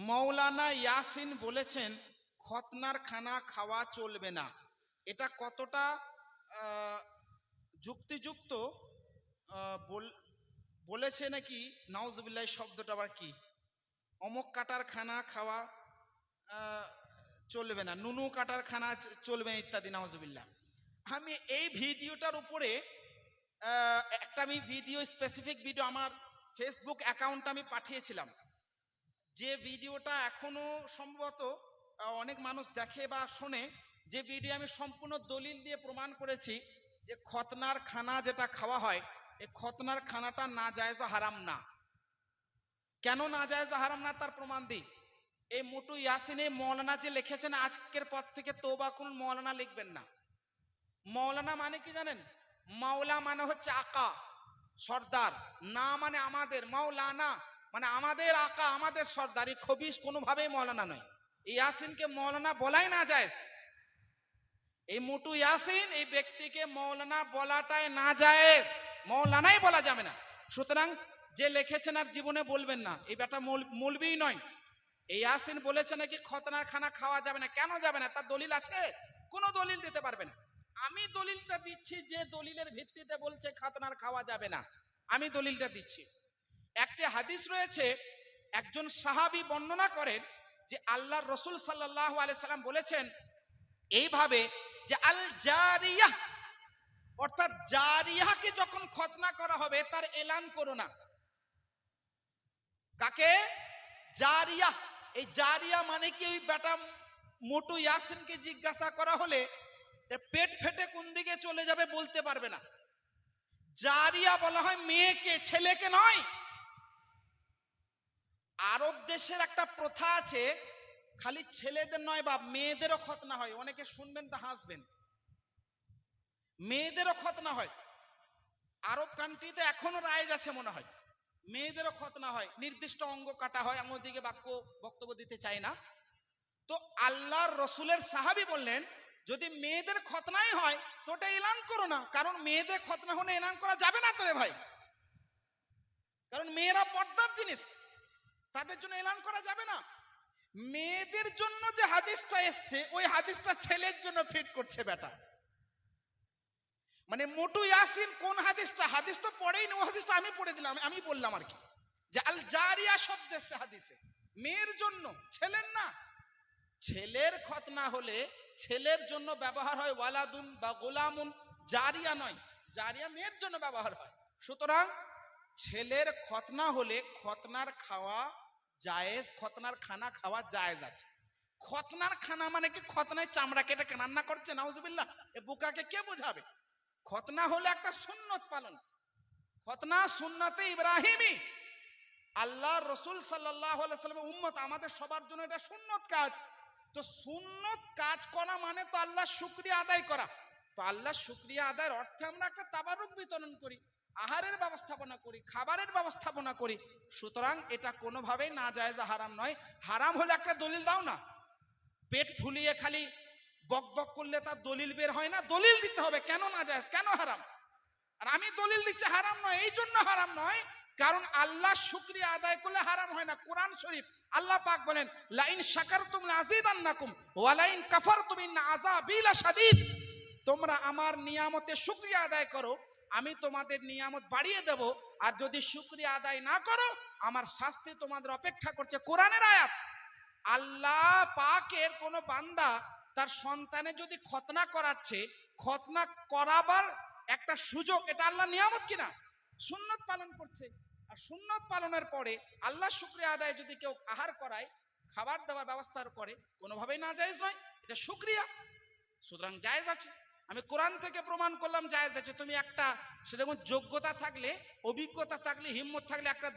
মৌলানা ইয়াসিন বলেছেন, খতনার খানা খাওয়া চলবে না। এটা কতটা যুক্তিযুক্ত? বল- বলেছে নাকি? নাউজবিল্লাহ শব্দটা আবার কি? অমক কাটার খানা খাওয়া চলবে না, নুনু কাটার খানা চলবে না ইত্যাদি, নাউজবিল্লাহ। আমি এই ভিডিওটার উপরে একটা আমি ভিডিও স্পেসিফিক ভিডিও আমার ফেসবুক অ্যাকাউন্ট আমি পাঠিয়েছিলাম। যে ভিডিওটা এখনও সম্ভবত অনেক মানুষ দেখে বা শোনে, যে ভিডিও আমি সম্পূর্ণ দলিল দিয়ে প্রমাণ করেছি যে খতনার খানা যেটা খাওয়া হয় এই খতনার খানাটা না জায়েজ হারাম না। কেন না জায়েজ হারাম না তার প্রমাণ দিই? এই মোটু ইয়াসিনে মৌলানা যে লিখেছেন, আজকের পর থেকে তোবাকুল মৌলানা লিখবেন না। মৌলানা মানে কি জানেন? মাওলা মানে হচ্ছে আকা, সর্দার, না মানে আমাদের, মাওলানা মানে আমাদের আকা, আমাদের সর্দারি খবিস কোনোভাবেই মৌলানা নয়। ইয়াসিনকে মৌলানা বলাই না যায়। এই মুটু ইয়াসিন এই ব্যক্তিকে মৌলানা বলাটাই না যায়। মৌলানাই বলা যাবে না। সুতরাং যে লিখেছেন আর জীবনে বলবেন না, এই বেটা মৌলবি নয়। এই ইয়াসিন বলেছে নাকি খতনার খানা খাওয়া যাবে না, কেন যাবে না? তার দলিল আছে? কোনো দলিল দিতে পারবে না। আমি দলিলটা দিচ্ছি যে দলিলের ভিত্তিতে বলছে খাতনার খাওয়া যাবে না। আমি দলিলটা দিচ্ছি। একটি হাদিস রয়েছে, একজন সাহাবি বর্ণনা করেন যে আল্লাহ রসুল সাল্লাহ সাল্লাম বলেছেন, এইভাবে যে আল জারিয়া, অর্থাৎ জারিয়াকে যখন খতনা করা হবে তার এলান করো না। কাকে? জারিয়া। এই জারিয়া মানে কি? ওই বেটা মোটু ইয়াসিনকে জিজ্ঞাসা করা হলে পেট ফেটে কোন দিকে চলে যাবে বলতে পারবে না। জারিয়া বলা হয় মেয়েকে, ছেলেকে নয়। আরব দেশের একটা প্রথা আছে, খালি ছেলেদের নয় বা মেয়েদেরও খতনা হয়। অনেকে শুনবেন তা হাসবেন। মেয়েদেরও খতনা হয়। আরব কান্ট্রিতে এখনও রাইজ আছে মনে হয়। মেয়েদেরও খতনা হয়। নির্দিষ্ট অঙ্গ কাটা হয়। আমার দিকে বাক্য, বক্তব্য দিতে চাই না। তো আল্লাহর রসুলের সাহাবি বললেন, যদি মেয়েদের খতনাই হয়, তো ওটা এলান করো না। কারণ মেয়েদের খতনা হলে এলান করা যাবে না তোরে ভাই। কারণ মেয়েরা পর্দার জিনিস। তাদের জন্য এলান করা যাবে না। মেয়েদের জন্য যে হাদিসটা এসছে, ওই হাদিসটা ছেলের জন্য ফিট করছে বেটা। মানে মোটু ইয়াসিন কোন হাদিসটা? হাদিস তো পড়েই না, ও হাদিসটা আমি পড়ে দিলাম, আমি বললাম আর কি। যে আল জারিয়া শব্দ এসছে হাদিসে। মেয়ের জন্য, ছেলের না। ছেলের খতনা হলে ছেলের জন্য ব্যবহার হয় ওয়ালাদুন বা গোলামুন, জারিয়া নয়। জারিয়া মেয়ের জন্য ব্যবহার হয়। সুতরাং ছেলের খতনা হলে খতনার খাওয়া জায়েজ, খতনার খানা খাওয়া জায়েজ আছে। খতনার খানা মানে কি? খতনায় চামড়া কেটে রান্না করছে নাউজুবিল্লাহ। এ বুকাকে কে বোঝাবে? খতনা হলে একটা সুন্নত পালন। খতনা সুন্নতে ইব্রাহিমী। আল্লাহ রসুল সাল্লাহ সাল্লামের উম্মত, আমাদের সবার জন্য এটা সুন্নত কাজ। তো সুন্নত কাজ করা মানে তো আল্লাহ শুক্রিয়া আদায় করা। তো আল্লাহ শুক্রিয়া আদায়ের অর্থে আমরা একটা তাবারুক বিতরণ করি। আহারের ব্যবস্থাপনা করি, খাবারের ব্যবস্থাপনা করি। সুতরাং এটা কোনোভাবেই না যায় হারাম নয়। হারাম হলে একটা দলিল দাও না। পেট ফুলিয়ে খালি বক বক করলে তার দলিল বের হয় না। দলিল দিতে হবে। কেন না যায়? কেন হারাম? আর আমি দলিল দিচ্ছি হারাম নয়, এই জন্য হারাম নয়। কারণ আল্লাহ শুক্রিয়া আদায় করলে হারাম হয় না। কোরআন শরীফ আল্লাহ পাক বলেন, লাইন শাকারতুম লাযিদান্নাকুম ওয়া লাইন কাফারতুম ইন্না আযাবি লাশাদীদ। তোমরা আমার নিয়ামতে শুক্রিয়া আদায় করো। আমি তোমাদের নিয়ামত বাড়িয়ে দেব, আর যদি শুক্রিয়া আদায় না করো, আমার শাস্তি তোমাদের অপেক্ষা করছে। কোরআনের আয়াত, আল্লাহ পাকের কোন বান্দা তার সন্তানের যদি খতনা করাচ্ছে, খতনা করাবার একটা সুযোগ, এটা আল্লাহ নিয়ামত কিনা? সুন্নত পালন করছে। আর সুন্নত পালনের পরে আল্লাহ শুক্রিয়া আদায় যদি কেউ আহার করায়, খাবার দেওয়ার ব্যবস্থা করে, কোনোভাবেই না জায়েজ নয়, এটা শুক্রিয়া। সুতরাং জায়েজ আছে। আমি কোরআন থেকে প্রমাণ করলাম, জায়েজ আছে। তুমি একটা, সেরকম যোগ্যতা থাকলে, অভিজ্ঞতা থাকলে, হিম্মত থাকলে একটা